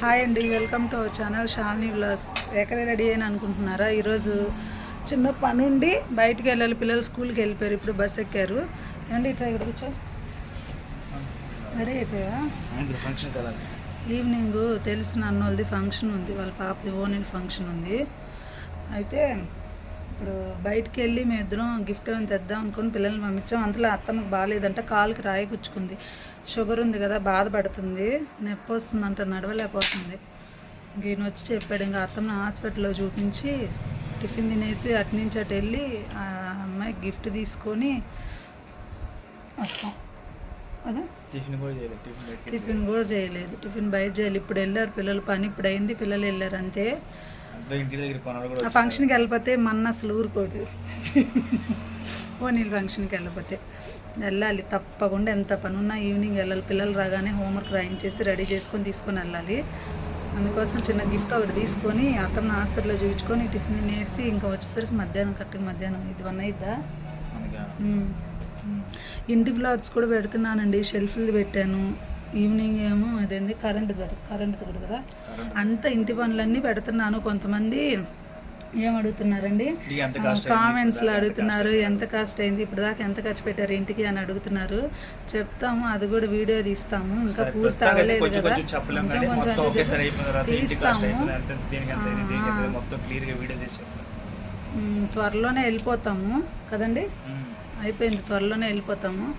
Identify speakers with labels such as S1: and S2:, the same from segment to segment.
S1: Hi అండి welcome to our channel Shalini vlogs ఎక్కడ ready అయిన అనుకుంటున్నారా? ఈరోజు చిన్న పని ఉండి బయటికి వెళ్ళాలి. పిల్లలు స్కూల్కి వెళ్ళిపోయారు ఇప్పుడు బస్ ఎక్కారు. అండి ఇట్లా ఇక్కడ కూర్చో రెడీ అయిపోయా ఈవినింగ్ తెలిసిన అన్న వాళ్ళది ఫంక్షన్ ఉంది. వాళ్ళ పాపది ఓనిల్ ఫంక్షన్ ఉంది. అయితే ఇప్పుడు బయటికి వెళ్ళి మేము ఇద్దరం గిఫ్ట్ ఏమైనా తెద్దాం అనుకుని పిల్లల్ని పంపించాం. అంతలో అత్తమ్మకి బాగాలేదంట కాలుకి రాయి గుచ్చుకుంది. షుగర్ ఉంది కదా బాధపడుతుంది. నొప్పి వస్తుందంట నడవలేకపోతుంది. ఈయన వచ్చి చెప్పాడు ఇంకా అత్తమ్మ హాస్పిటల్లో చూపించి టిఫిన్ తినేసి అటు నుంచి అటు వెళ్ళి ఆ అమ్మాయికి గిఫ్ట్ తీసుకొని వస్తాం. అదే?
S2: టిఫిన్ కూడా చేయలేదు టిఫిన్
S1: కూడా చేయలేదు. టిఫిన్ బయట చేయాలి. ఇప్పుడు వెళ్ళారు పిల్లలు పని ఇప్పుడు అయింది పిల్లలు వెళ్ళారు అంతే. ఆ ఫంక్షన్కి వెళ్ళిపోతే మన్న అసలు ఊరుకోడు ఓనీల్ ఫంక్షన్కి వెళ్ళిపోతే. వెళ్ళాలి తప్పకుండా ఎంత పని ఉన్నా ఈవినింగ్ వెళ్ళాలి. పిల్లలు రాగానే హోంవర్క్ రాయించేసి రెడీ చేసుకొని తీసుకొని వెళ్ళాలి. అందుకోసం చిన్న గిఫ్ట్ ఒకటి తీసుకొని అతను హాస్పిటల్లో చూపించుకొని టిఫిన్ తినేసి ఇంకా వచ్చేసరికి మధ్యాహ్నం కరెక్ట్గా మధ్యాహ్నం ఇది వన్ అయిద్దా. ఇంటి బ్లాగ్స్ కూడా పెడుతున్నానండి. షెల్ఫ్లు పెట్టాను. ఈవినింగ్ ఏమో అదేంది? కరెంట్ కరెంట్ కూడా కదా? అంతా ఇంటి పనులన్నీ పెడుతున్నాను. కొంతమంది ఏం అడుగుతున్నారండి? కామెంట్స్లో అడుగుతున్నారు. ఎంత కాస్ట్ అయింది? ఇప్పుడు దాకా ఎంత ఖర్చు పెట్టారు ఇంటికి అని అడుగుతున్నారు. చెప్తాము. అది కూడా వీడియో తీస్తాము. ఇంకా పూర్తి అవ్వలేదు కదా.
S2: కొంచెం
S1: తీస్తాము. త్వరలోనే వెళ్ళిపోతాము. కదండి. అయిపోయింది. త్వరలోనే వెళ్ళిపోతాము.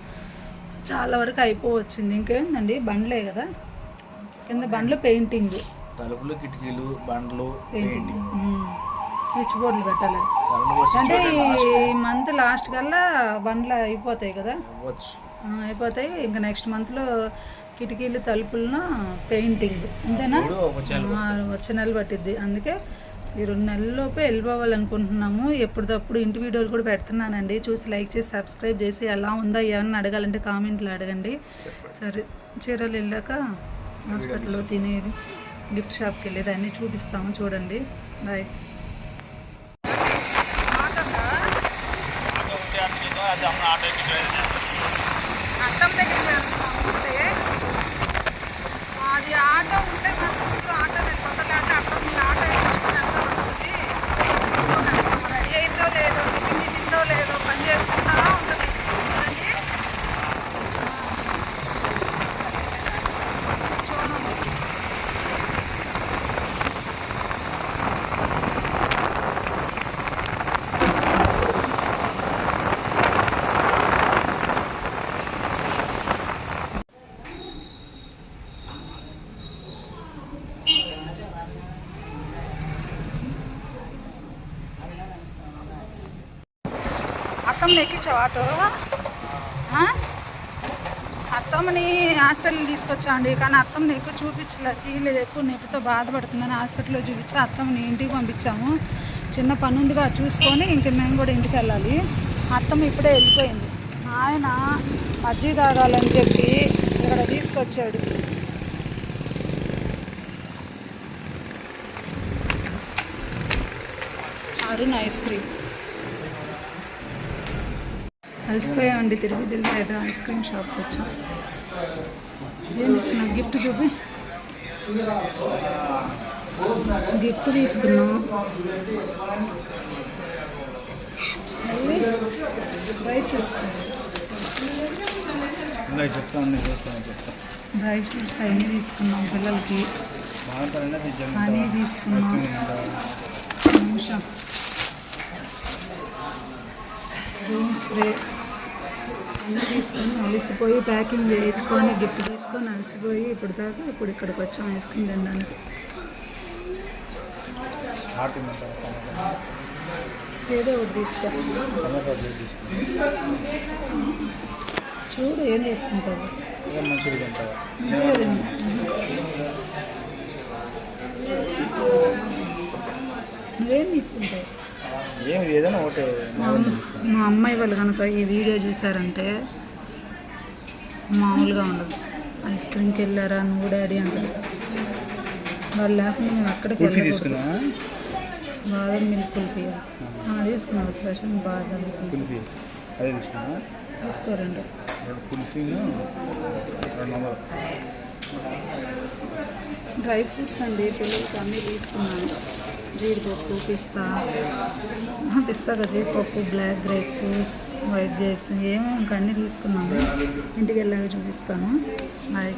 S1: చాలా వరకు అయిపోవచ్చింది. ఇంకేందండి బండ్లే కదా? కింద బండ్లు పెయింటింగ్.
S2: తలుపులు కిటికీలు బండ్లు
S1: పెయింటింగ్. స్విచ్ బోర్డులు పెట్టాలి. అంటే ఈ మంత్ లాస్ట్ కల్లా బండ్లు అయిపోతాయి కదా? అయిపోతాయి. ఇంకా నెక్స్ట్ మంత్లో కిటికీలు తలుపులను పెయింటింగ్. అంతేనా
S2: వచ్చే
S1: నెల పట్టిద్ది. అందుకే ఈ రెండు నెలల్లోపే వెళ్ళిపోవాలనుకుంటున్నాము ఎప్పటికప్పుడు ఇంటి వీడియోలు కూడా పెడుతున్నానండి. చూసి లైక్ చేసి సబ్స్క్రైబ్ చేసి ఎలా ఉందా ఏమన్నా అడగాలంటే కామెంట్లు అడగండి. సరే చీరలు వెళ్ళాక హాస్పిటల్లో తినేది గిఫ్ట్ షాప్కి వెళ్ళేది అన్నీ చూపిస్తాము చూడండి. బాయ్ దగ్గర ఉంటే అది ఆటో ఉంటే మా చుట్టూ ఆటో వెళ్ళిపోతా లేకపోతే అక్కడ మీ ఆటో ఎక్కించుకుని ఎంత వస్తుంది తీసుకున్నాను రెడీ అయిందో లేదో టిఫిన్ తిందో లేదో పని చేసుకుంటా ఉంటుంది కదండి? చూడండి అత్తమ్మని ఎక్కించావు ఆటో అత్తమ్మని హాస్పిటల్ తీసుకొచ్చామండి కానీ అత్తమ్మని ఎక్కువ చూపించలేదు తీయలేదు. ఎక్కువ నొప్పితో బాధపడుతుందని హాస్పిటల్లో చూపించి అత్తమ్మని ఇంటికి పంపించాము. చిన్న పని ఉందిగా చూసుకొని ఇంక మేము కూడా ఇంటికి వెళ్ళాలి. అత్తమ్మ ఇప్పుడే వెళ్ళిపోయింది. ఆయన మజ్జిగ తాగాలని చెప్పి ఇక్కడ తీసుకొచ్చాడు. Arun ice cream. అలసిపోయామండి తిరిగి తిరిగి ఏదో ఐస్ క్రీమ్ షాప్కి వచ్చాం. ఏం ఇస్తున్నా గిఫ్ట్ చూపి. గిఫ్ట్ తీసుకున్నాం డ్రై ఫ్రూట్స్
S2: ఇంకా చెప్తాను నేను చేస్తాను చెప్తాను
S1: డ్రై ఫ్రూట్స్ అన్నీ తీసుకున్నాం పిల్లలకి. హనీ తీసుకున్నాం? నిమిషం. Room spray. అన్నీ తీసుకొని అలసిపోయి ప్యాకింగ్ చేయించుకొని గిఫ్ట్ తీసుకొని అలసిపోయి ఇప్పుడు దాకా ఇప్పుడు ఇక్కడికి వచ్చాం. ఐస్ క్రీమ్ తినడానికి. ఏదో ఒకటి తీసుకో చూడు ఏం తీసుకుంటావు. నువ్వేం తీసుకుంటావు? మా అమ్మ- మా అమ్మాయి వాళ్ళు కనుక ఈ వీడియో చూసారంటే మామూలుగా ఉండదు. ఐస్ క్రీమ్కి వెళ్ళారా నువ్వు డాడీ అంటారు. వాళ్ళు లేకుండా మేము అక్కడికి బాదం మిల్క్ కుల్ఫీ. తీసుకున్నావు స్పెషల్ బాదం
S2: కుల్ఫీ.
S1: తీసుకోరండి. డ్రై ఫ్రూట్స్ అండి పిల్లలకి అన్నీ తీసుకున్నాను. జీడిపప్పు పిస్తా. పిస్తా కదా జీడిపప్పు బ్లాక్ గ్రేప్స్ వైట్ గ్రేప్స్ ఏమేమి ఇంకా అన్నీ తీసుకున్నాము ఇంటికి వెళ్ళాక చూపిస్తాను. బాయ్.